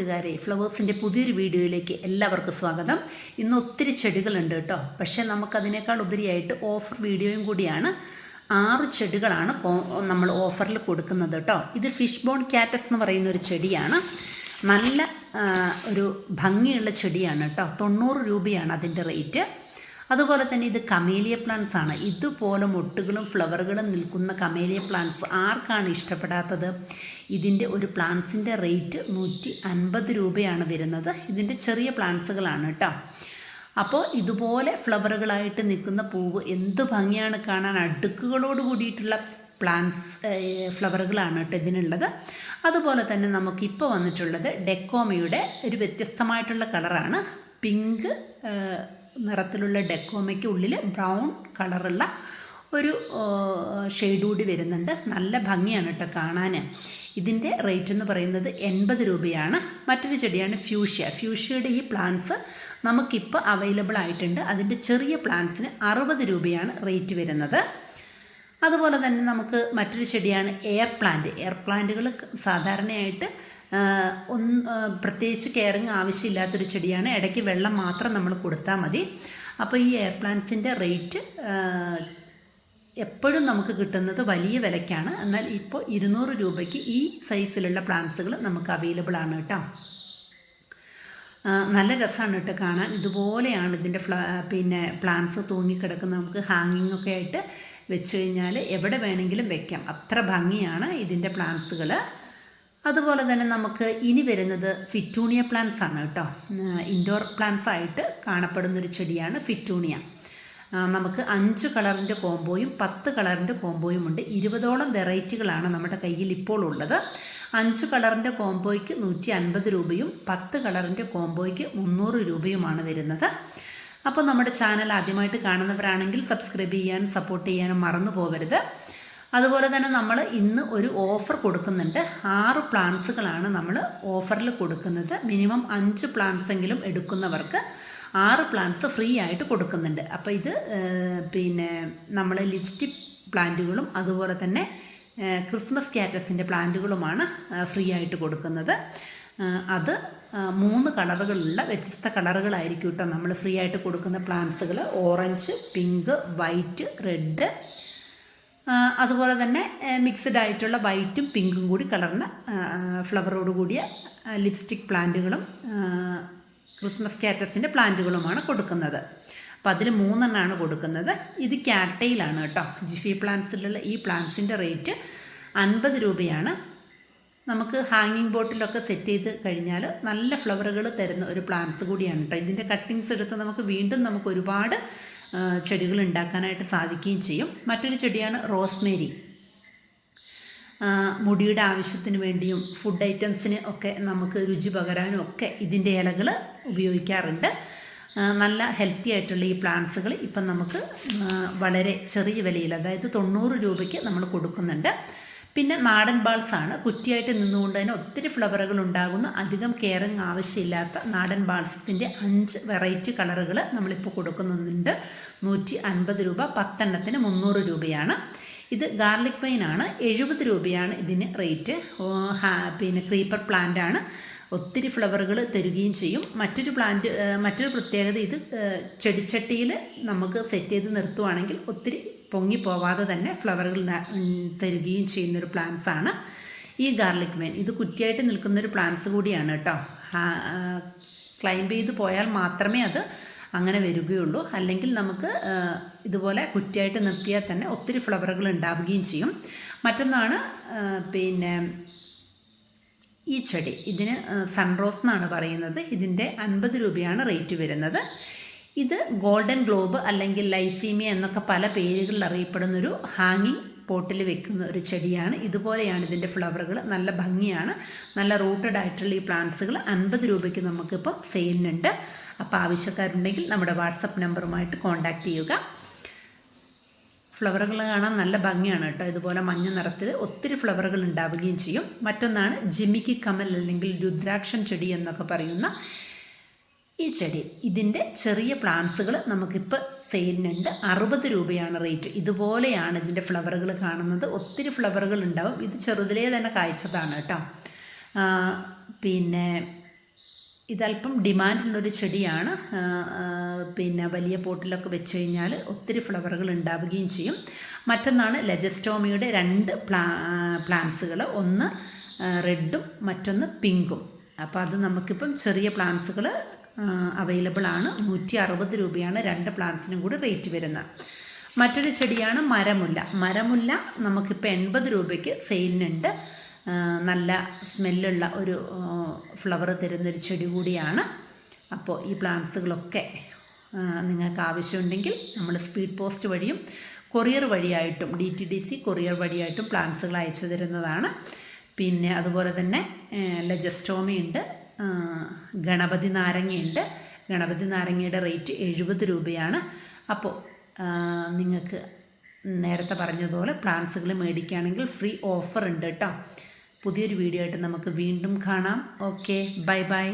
കൂട്ടുകാരെ ഫ്ലവേഴ്സിന്റെ പുതിയൊരു വീഡിയോയിലേക്ക് എല്ലാവർക്കും സ്വാഗതം. ഇന്ന് ഒത്തിരി ചെടികളുണ്ട് കേട്ടോ. പക്ഷേ നമുക്കതിനേക്കാൾ ഉപരിയായിട്ട് ഓഫർ വീഡിയോയും കൂടിയാണ്. ആറ് ചെടികളാണ് നമ്മൾ ഓഫറിൽ കൊടുക്കുന്നത് കേട്ടോ. ഇത് ഫിഷ് ബോൺ കാറ്റസ് എന്ന് പറയുന്ന ഒരു ചെടിയാണ്. നല്ല ഒരു ഭംഗിയുള്ള ചെടിയാണ് കേട്ടോ. തൊണ്ണൂറ് രൂപയാണ് അതിന്റെ റേറ്റ്. അതുപോലെ തന്നെ ഇത് കമേലിയ പ്ലാന്റ്സ് ആണ്. ഇതുപോലെ മൊട്ടുകളും ഫ്ലവറുകളും നിൽക്കുന്ന കമേലിയ പ്ലാന്റ്സ് ആർക്കാണ് ഇഷ്ടപ്പെടാത്തത്? ഇതിന്റെ ഒരു പ്ലാന്റ്സിന്റെ റേറ്റ് നൂറ്റി അൻപത് രൂപയാണ് വരുന്നത്. ഇതിന്റെ ചെറിയ പ്ലാന്റ്സുകളാണ് കേട്ടോ. അപ്പോൾ ഇതുപോലെ ഫ്ലവറുകളായിട്ട് നിൽക്കുന്ന പൂവ് എന്ത് ഭംഗിയാണ് കാണാൻ അടുക്കുകളോട് കൂടിയിട്ടുള്ള പ്ലാന്റ്സ് ഫ്ലവറുകളാണ് കേട്ടോ ഇതിനുള്ളത്. അതുപോലെ തന്നെ നമുക്കിപ്പോൾ വന്നിട്ടുള്ളത് ഡെക്കോമയുടെ ഒരു വ്യത്യസ്തമായിട്ടുള്ള കളറാണ് പിങ്ക് നിറത്തിലുള്ള ഡെക്കോമയ്ക്ക് ഉള്ളിൽ ബ്രൗൺ കളറുള്ള ഒരു ഷെയ്ഡ് കൂടി വരുന്നുണ്ട്. നല്ല ഭംഗിയാണ് കേട്ടോ കാണാൻ ഇതിന്റെ റേറ്റ് എന്ന് പറയുന്നത് എൺപത് രൂപയാണ്. മറ്റൊരു ചെടിയാണ് ഫ്യൂഷ്യ. ഫ്യൂഷ്യയുടെ ഈ പ്ലാന്റ്സ് നമുക്കിപ്പോൾ അവൈലബിൾ ആയിട്ടുണ്ട്. അതിന്റെ ചെറിയ പ്ലാന്റ്സിന് അറുപത് രൂപയാണ് റേറ്റ് വരുന്നത്. അതുപോലെ തന്നെ നമുക്ക് മറ്റൊരു ചെടിയാണ് എയർ പ്ലാന്റ് എയർ പ്ലാന്റുകൾ സാധാരണയായിട്ട് ഒന്ന് പ്രത്യേകിച്ച് കെയറിങ് ആവശ്യമില്ലാത്തൊരു ചെടിയാണ്. ഇടയ്ക്ക് വെള്ളം മാത്രം നമ്മൾ കൊടുത്താൽ മതി. അപ്പോൾ ഈ എയർ പ്ലാന്റ്സിന്റെ റേറ്റ് എപ്പോഴും നമുക്ക് കിട്ടുന്നത് വലിയ വിലയ്ക്കാണ്. എന്നാൽ ഇപ്പോൾ ഇരുന്നൂറ് രൂപയ്ക്ക് ഈ സൈസിലുള്ള പ്ലാന്റ്സുകൾ നമുക്ക് അവൈലബിൾ ആണ് കേട്ടോ. നല്ല രസമാണ് കേട്ടോ കാണാൻ. ഇതുപോലെയാണ് ഇതിന്റെ പിന്നെ പ്ലാന്റ്സ് തൂങ്ങിക്കിടക്കുന്ന നമുക്ക് ഹാങ്ങിങ് ഒക്കെ ആയിട്ട് വെച്ച് കഴിഞ്ഞാൽ എവിടെ വേണമെങ്കിലും വെക്കാം. അത്ര ഭംഗിയാണ് ഇതിന്റെ പ്ലാന്റ്സുകൾ അതുപോലെ തന്നെ നമുക്ക് ഇനി വരുന്നത് ഫിറ്റൂണിയ പ്ലാന്റ്സ് ആണ് കേട്ടോ. ഇൻഡോർ പ്ലാന്റ്സ് ആയിട്ട് കാണപ്പെടുന്നൊരു ചെടിയാണ് ഫിറ്റൂണിയ. നമുക്ക് അഞ്ച് കളറിന്റെ കോംബോയും പത്ത് കളറിന്റെ കോംബോയും ഉണ്ട്. ഇരുപതോളം വെറൈറ്റികളാണ് നമ്മുടെ കയ്യിൽ ഇപ്പോൾ ഉള്ളത്. അഞ്ച് കളറിന്റെ കോംബോയ്ക്ക് നൂറ്റി അൻപത് രൂപയും പത്ത് കളറിന്റെ കോംബോയ്ക്ക് മുന്നൂറ് രൂപയുമാണ് വരുന്നത്. അപ്പോൾ നമ്മുടെ ചാനൽ ആദ്യമായിട്ട് കാണുന്നവരാണെങ്കിൽ സബ്സ്ക്രൈബ് ചെയ്യാനും സപ്പോർട്ട് ചെയ്യാനും മറന്നു പോകരുത്. അതുപോലെ തന്നെ നമ്മൾ ഇന്ന് ഒരു ഓഫർ കൊടുക്കുന്നുണ്ട്. ആറ് പ്ലാൻസുകളാണ് നമ്മൾ ഓഫറിൽ കൊടുക്കുന്നത്. മിനിമം അഞ്ച് പ്ലാൻസ് എങ്കിലും എടുക്കുന്നവർക്ക് ആറ് പ്ലാൻസ് ഫ്രീ ആയിട്ട് കൊടുക്കുന്നുണ്ട്. അപ്പോൾ ഇത് പിന്നെ നമ്മൾ ലിപ്സ്റ്റിക് പ്ലാന്റുകളും അതുപോലെ തന്നെ ക്രിസ്മസ് കാറ്റസിന്റെ പ്ലാന്റുകളുമാണ് ഫ്രീ ആയിട്ട് കൊടുക്കുന്നത്. അത് മൂന്ന് കളറുകളുള്ള വ്യത്യസ്ത കളറുകളായിരിക്കും കേട്ടോ നമ്മൾ ഫ്രീ ആയിട്ട് കൊടുക്കുന്ന പ്ലാന്റ്സുകൾ ഓറഞ്ച് പിങ്ക് വൈറ്റ് റെഡ് അതുപോലെ തന്നെ മിക്സ്ഡ് ആയിട്ടുള്ള വൈറ്റും പിങ്കും കൂടി കളറിന് ഫ്ലവറോട് കൂടിയ ലിപ്സ്റ്റിക് പ്ലാന്റുകളും ക്രിസ്മസ് കാറ്റസിന്റെ പ്ലാന്റുകളുമാണ് കൊടുക്കുന്നത്. അപ്പോൾ അതിൽ മൂന്നെണ്ണമാണ് കൊടുക്കുന്നത്. ഇത് ക്യാറ്റയിലാണ് കേട്ടോ. ജിഫി പ്ലാന്റ്സിലുള്ള ഈ പ്ലാന്റ്സിന്റെ റേറ്റ് അൻപത് രൂപയാണ്. നമുക്ക് ഹാങ്ങിങ് ബോട്ടിലൊക്കെ സെറ്റ് ചെയ്ത് കഴിഞ്ഞാൽ നല്ല ഫ്ലവറുകൾ തരുന്ന ഒരു പ്ലാന്റ്സ് കൂടിയാണ് കേട്ടോ ഇതിന്റെ കട്ടിങ്സ് എടുത്ത് നമുക്ക് വീണ്ടും നമുക്ക് ഒരുപാട് ചെടികൾ ഉണ്ടാക്കാനായിട്ട് സാധിക്കുകയും ചെയ്യും. മറ്റൊരു ചെടിയാണ് റോസ്മേരി മുടിയുടെ ആവശ്യത്തിന് വേണ്ടിയും ഫുഡ് ഐറ്റംസിന് ഒക്കെ നമുക്ക് രുചി പകരാനും ഒക്കെ ഇതിന്റെ ഇലകൾ ഉപയോഗിക്കാറുണ്ട്. നല്ല ഹെൽത്തി ആയിട്ടുള്ള ഈ പ്ലാന്റ്സുകൾ ഇപ്പം നമുക്ക് വളരെ ചെറിയ വിലയിൽ അതായത് തൊണ്ണൂറ് രൂപയ്ക്ക് നമ്മൾ കൊടുക്കുന്നുണ്ട്. പിന്നെ നാടൻ ബാൾസ് ആണ് കുറ്റിയായിട്ട് നിന്നുകൊണ്ട് തന്നെ ഒത്തിരി ഫ്ലവറുകൾ ഉണ്ടാകുന്ന. അധികം കെയറിങ് ആവശ്യമില്ലാത്ത നാടൻ ബാൾസത്തിന്റെ അഞ്ച് വെറൈറ്റി കളറുകൾ നമ്മളിപ്പോൾ കൊടുക്കുന്നുണ്ട്. നൂറ്റി അൻപത് രൂപ പത്തെണ്ണത്തിന് മുന്നൂറ് രൂപയാണ്. ഇത് ഗാർലിക് വൈൻ ആണ്. എഴുപത് രൂപയാണ് ഇതിന് റേറ്റ്. പിന്നെ ക്രീപ്പർ പ്ലാന്റ് ആണ്. ഒത്തിരി ഫ്ലവറുകൾ തരികയും ചെയ്യും. മറ്റൊരു പ്ലാന്റ് മറ്റൊരു പ്രത്യേകത ഇത് ചെടിച്ചട്ടിയിൽ നമുക്ക് സെറ്റ് ചെയ്ത് നിർത്തുവാണെങ്കിൽ ഒത്തിരി പൊങ്ങി പോവാതെ തന്നെ ഫ്ലവറുകൾ തരികയും ചെയ്യുന്നൊരു ആണ്. ഈ ഗാർലിക് മെയിൻ ഇത് കുറ്റിയായിട്ട് നിൽക്കുന്നൊരു പ്ലാന്റ്സ് കൂടിയാണ് കേട്ടോ ക്ലൈംബ് ചെയ്ത് പോയാൽ മാത്രമേ അത് അങ്ങനെ വരികയുള്ളൂ. അല്ലെങ്കിൽ നമുക്ക് ഇതുപോലെ കുറ്റിയായിട്ട് നിർത്തിയാൽ തന്നെ ഒത്തിരി ഫ്ലവറുകൾ ഉണ്ടാവുകയും ചെയ്യും. മറ്റൊന്നാണ് പിന്നെ ഈ ചെടി. ഇതിന് സൺറോസ് എന്നാണ് പറയുന്നത്. ഇതിന്റെ അൻപത് രൂപയാണ് റേറ്റ് വരുന്നത്. ഇത് ഗോൾഡൻ ഗ്ലോബ് അല്ലെങ്കിൽ ലൈസീമിയ എന്നൊക്കെ പല പേരുകളിൽ അറിയപ്പെടുന്ന ഒരു ഹാങ്ങിങ് പോട്ടിൽ വെക്കുന്ന ഒരു ചെടിയാണ്. ഇതുപോലെയാണ് ഇതിന്റെ ഫ്ലവറുകൾ. നല്ല ഭംഗിയാണ്. നല്ല റൂട്ടഡ് ആയിട്ടുള്ള ഈ പ്ലാന്റ്സുകൾ അൻപത് രൂപയ്ക്ക് നമുക്കിപ്പം സെയിലിനുണ്ട്. അപ്പോൾ ആവശ്യക്കാരുണ്ടെങ്കിൽ നമ്മുടെ വാട്സപ്പ് നമ്പറുമായിട്ട് കോൺടാക്റ്റ് ചെയ്യുക. ഫ്ലവറുകൾ കാണാൻ നല്ല ഭംഗിയാണ് കേട്ടോ. ഇതുപോലെ മഞ്ഞ നിറത്തിൽ ഒത്തിരി ഫ്ലവറുകൾ ഉണ്ടാവുകയും ചെയ്യും. മറ്റൊന്നാണ് ജിമിക്കി കമൽ അല്ലെങ്കിൽ രുദ്രാക്ഷൻ ചെടി എന്നൊക്കെ പറയുന്ന ഈ ചെടി ഇതിന്റെ ചെറിയ പ്ലാന്റ്സുകൾ നമുക്കിപ്പോൾ സെയിലിനുണ്ട്. അറുപത് രൂപയാണ് റേറ്റ്. ഇതുപോലെയാണ് ഇതിന്റെ ഫ്ലവറുകൾ കാണുന്നത്. ഒത്തിരി ഫ്ലവറുകൾ ഉണ്ടാവും. ഇത് ചെറുതിലേ തന്നെ കായ്ച്ചതാണ് കേട്ടോ. പിന്നെ ഇതല്പം ഡിമാൻഡുള്ളൊരു ചെടിയാണ്. പിന്നെ വലിയ പോട്ടിലൊക്കെ വെച്ച് കഴിഞ്ഞാൽ ഒത്തിരി ഫ്ലവറുകൾ ഉണ്ടാവുകയും ചെയ്യും. മറ്റൊന്നാണ് ലജസ്റ്റോമിയുടെ രണ്ട് പ്ലാ പ്ലാന്റ്സുകൾ ഒന്ന് റെഡും മറ്റൊന്ന് പിങ്കും. അപ്പോൾ അത് നമുക്കിപ്പം ചെറിയ പ്ലാന്റ്സുകൾ അവൈലബിൾ ആണ്. നൂറ്റി അറുപത് രൂപയാണ് രണ്ട് പ്ലാന്റ്സിനും കൂടി റേറ്റ് വരുന്നത്. മറ്റൊരു ചെടിയാണ് മരമുല്ല. മരമുല്ല നമുക്കിപ്പോൾ എൺപത് രൂപയ്ക്ക് സെയിലിനുണ്ട് നല്ല സ്മെല്ലുള്ള ഒരു ഫ്ലവർ തരുന്നൊരു ചെടി കൂടിയാണ്. അപ്പോൾ ഈ പ്ലാന്റ്സുകളൊക്കെ നിങ്ങൾക്ക് ആവശ്യമുണ്ടെങ്കിൽ നമ്മൾ സ്പീഡ് പോസ്റ്റ് വഴിയും courier വഴിയായിട്ടും D T D C courier വഴിയായിട്ടും പ്ലാന്റ്സുകൾ അയച്ചു തരുന്നതാണ്. പിന്നെ അതുപോലെ തന്നെ ലജസ്റ്റോമി ഉണ്ട് ഗണപതി നാരങ്ങയുണ്ട്. ഗണപതി നാരങ്ങയുടെ റേറ്റ് എഴുപത് രൂപയാണ്. അപ്പോൾ നിങ്ങൾക്ക് നേരത്തെ പറഞ്ഞതുപോലെ പ്ലാന്റ്സുകൾ മേടിക്കുകയാണെങ്കിൽ ഫ്രീ ഓഫർ ഉണ്ട് കേട്ടോ. പുതിയൊരു വീഡിയോ ആയിട്ട് നമുക്ക് വീണ്ടും കാണാം. Okay bye bye.